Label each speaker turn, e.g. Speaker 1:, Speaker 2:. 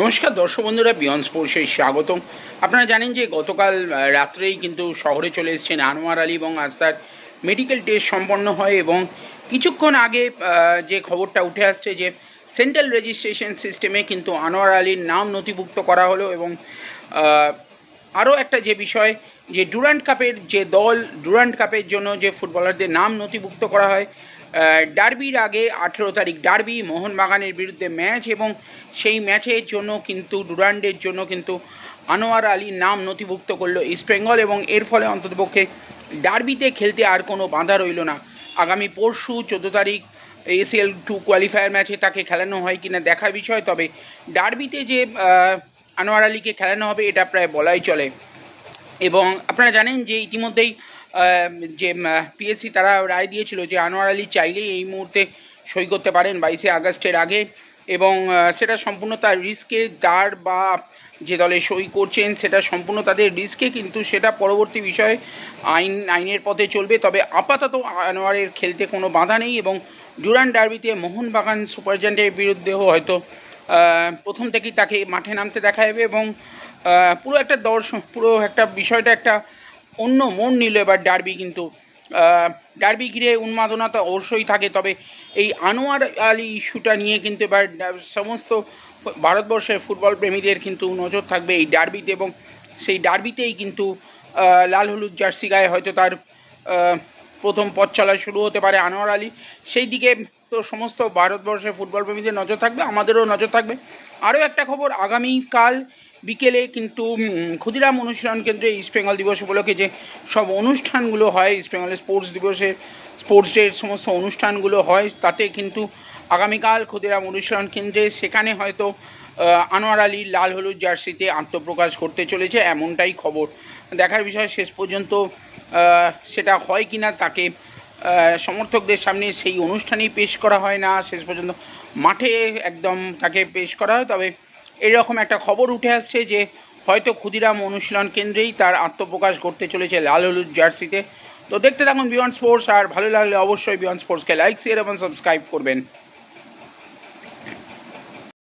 Speaker 1: নমস্কার দর্শক বন্ধুরা বিয়ন স্পোর্টসে স্বাগতম। আপনারা জানেন যে গতকাল রাত্রেই কিন্তু শহরে চলে এসেছেন আনোয়ার আলী এবং আস্তার মেডিকেল টেস্ট সম্পন্ন হয় এবং কিছুক্ষণ আগে যে খবরটা উঠে আসছে যে সেন্ট্রাল রেজিস্ট্রেশন সিস্টেমে কিন্তু আনোয়ার আলীর নাম নথিভুক্ত করা হলো এবং আরও একটা যে বিষয়, যে ডুরান্ট কাপের যে দল ডুরান্ট কাপের জন্য যে ফুটবলারদের নাম নথিভুক্ত করা হয় ডার্বির আগে আঠেরো তারিখ ডার্বি মোহনবাগানের বিরুদ্ধে ম্যাচ এবং সেই ম্যাচের জন্য কিন্তু ডুরান্ডের জন্য কিন্তু আনোয়ার আলীর নাম নথিভুক্ত করল ইস্ট বেঙ্গল এবং এর ফলে অন্ততপক্ষে ডার্বিতে খেলতে আর কোনো বাধা রইল না। আগামী পরশু চোদ্দ তারিখ এসিএল টু কোয়ালিফায়ার ম্যাচে তাকে খেলানো হয় কিনা দেখার বিষয়, তবে ডার্বিতে যে আনোয়ার আলীকে খেলানো হবে, এটা প্রায় বলাই চলে। এবং আপনারা জানেন যে ইতিমধ্যেই যে পিএসসি তারা রায় দিয়েছিল যে আনোয়ার আলী চাইলেই এই মুহূর্তে সই করতে পারেন বাইশে আগস্টের আগে। এবং সেটা সম্পূর্ণ তার রিস্কে, যার বা যে দলে সই করছেন, সেটা সম্পূর্ণ তাদের রিস্কে, কিন্তু সেটা পরবর্তী বিষয়ে আইন, আইনের পথে চলবে। তবে আপাতত আনোয়ারের খেলতে কোনো বাধা নেই এবং ডুরান ডার্বিতে মোহনবাগান সুপারজান্টের বিরুদ্ধেও হয়তো প্রথম থেকেই তাকে মাঠে নামতে দেখা যাবে এবং পুরো একটা দর্শন, পুরো একটা বিষয়টা একটা অন্য মন নিল এবার ডার্বি কিন্তু। ডার্বি ঘিরে উন্মাদনা তো অবশ্যই থাকে, তবে এই আনোয়ার আলী ইস্যুটা নিয়ে কিন্তু এবার সমস্ত ভারতবর্ষের ফুটবল প্রেমীদের কিন্তু নজর থাকবে এই ডার্বিতে এবং সেই ডার্বিতেই কিন্তু লাল হলুদ জার্সি গায়ে হয়তো তার প্রথম পথ চলা শুরু হতে পারে আনোয়ার আলী। সেই দিকে তো সমস্ত ভারতবর্ষের ফুটবল প্রেমীদের নজর থাকবে, আমাদেরও নজর থাকবে। আরও একটা খবর, আগামীকাল বিকেলে কিন্তু ক্ষুদিরাম অনুশীলন কেন্দ্রে ইস্ট বেঙ্গল দিবস উপলক্ষে যে সব অনুষ্ঠানগুলো হয় ইস্ট বেঙ্গলের স্পোর্টস দিবসের স্পোর্টস ডের সমস্ত অনুষ্ঠানগুলো হয়, তাতে কিন্তু আগামীকাল ক্ষুদিরাম অনুশীলন কেন্দ্রে সেখানে হয়তো আনোয়ার আলী লাল হলুদ জার্সিতে আত্মপ্রকাশ করতে চলেছে, এমনটাই খবর। দেখার বিষয়, শেষ পর্যন্ত সেটা হয় কি না তাকে সমর্থকদের সামনে সেই অনুষ্ঠানেই পেশ করা হয় না, শেষ পর্যন্ত মাঠে একদম তাকে পেশ করা হয়। তবে এরকম একটা খবর উঠে আসছে যে, হয়তো ক্ষুদিরাম অনুশীলন কেন্দ্রেই তার আত্মপ্রকাশ করতে চলেছে লাল হলুদ জার্সিতে। তো দেখতে থাকুন বিয়ন্ড স্পোর্টস, আর ভালো লাগলে অবশ্যই বিয়ন্ড স্পোর্টসকে লাইক, শেয়ার এবং সাবস্ক্রাইব করবেন।